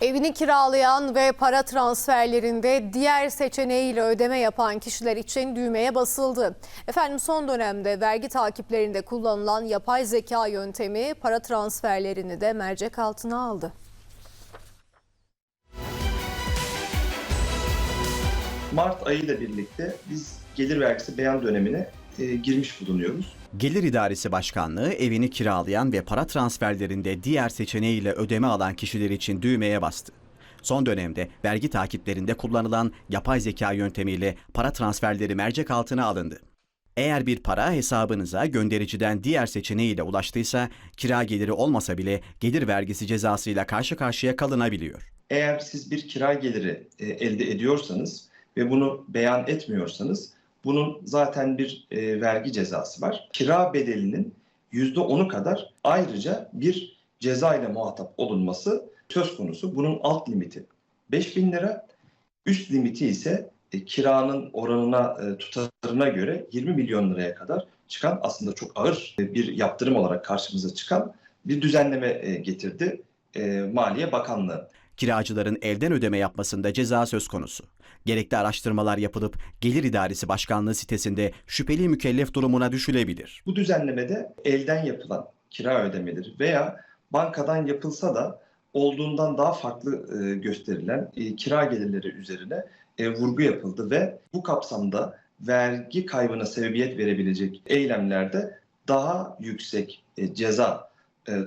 Evini kiralayan ve para transferlerinde diğer seçeneğiyle ödeme yapan kişiler için düğmeye basıldı. Efendim son dönemde vergi takiplerinde kullanılan yapay zeka yöntemi para transferlerini de mercek altına aldı. Mart ayı ile birlikte biz gelir vergisi beyan dönemine e, girmiş bulunuyoruz. Gelir İdaresi Başkanlığı evini kiralayan ve para transferlerinde diğer seçeneğiyle ödeme alan kişiler için düğmeye bastı. Son dönemde vergi takiplerinde kullanılan yapay zeka yöntemiyle para transferleri mercek altına alındı. Eğer bir para hesabınıza göndericiden diğer seçeneğiyle ulaştıysa kira geliri olmasa bile gelir vergisi cezasıyla karşı karşıya kalınabiliyor. Eğer siz bir kira geliri e, elde ediyorsanız ve bunu beyan etmiyorsanız bunun zaten bir e, vergi cezası var. Kira bedelinin %10'u kadar ayrıca bir ceza ile muhatap olunması söz konusu. Bunun alt limiti 5000 lira, üst limiti ise e, kiranın oranına, e, tutarına göre 20 milyon liraya kadar çıkan aslında çok ağır e, bir yaptırım olarak karşımıza çıkan bir düzenleme e, getirdi e, Maliye Bakanlığı. Kiracıların elden ödeme yapmasında ceza söz konusu. Gerekli araştırmalar yapılıp Gelir İdaresi Başkanlığı sitesinde şüpheli mükellef durumuna düşülebilir. Bu düzenlemede elden yapılan kira ödemeleri veya bankadan yapılsa da olduğundan daha farklı e, gösterilen e, kira gelirleri üzerine e, vurgu yapıldı ve bu kapsamda vergi kaybına sebebiyet verebilecek eylemlerde daha yüksek e, ceza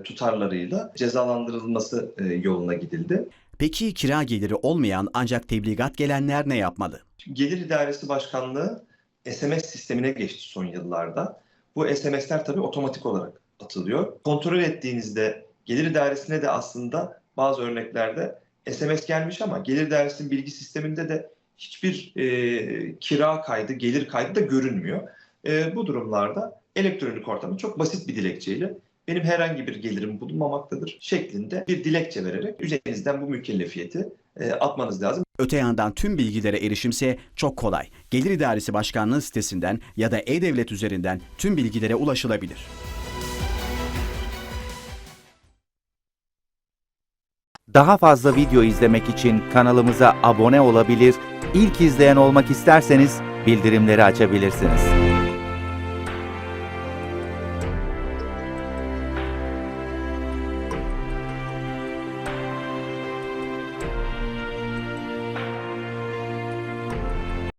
tutarlarıyla cezalandırılması e, yoluna gidildi. Peki kira geliri olmayan ancak tebligat gelenler ne yapmalı? Gelir İdaresi Başkanlığı SMS sistemine geçti son yıllarda. Bu SMS'ler tabii otomatik olarak atılıyor. Kontrol ettiğinizde Gelir İdaresi'ne de aslında bazı örneklerde SMS gelmiş ama Gelir İdaresi'nin bilgi sisteminde de hiçbir e, kira kaydı, gelir kaydı da görünmüyor. E, bu durumlarda elektronik ortamı çok basit bir dilekçeyle benim herhangi bir gelirim bulunmamaktadır şeklinde bir dilekçe vererek üzerinizden bu mükellefiyeti e, atmanız lazım. Öte yandan tüm bilgilere erişimse çok kolay. Gelir İdaresi Başkanlığı sitesinden ya da E-Devlet üzerinden tüm bilgilere ulaşılabilir. Daha fazla video izlemek için kanalımıza abone olabilir, ilk izleyen olmak isterseniz bildirimleri açabilirsiniz.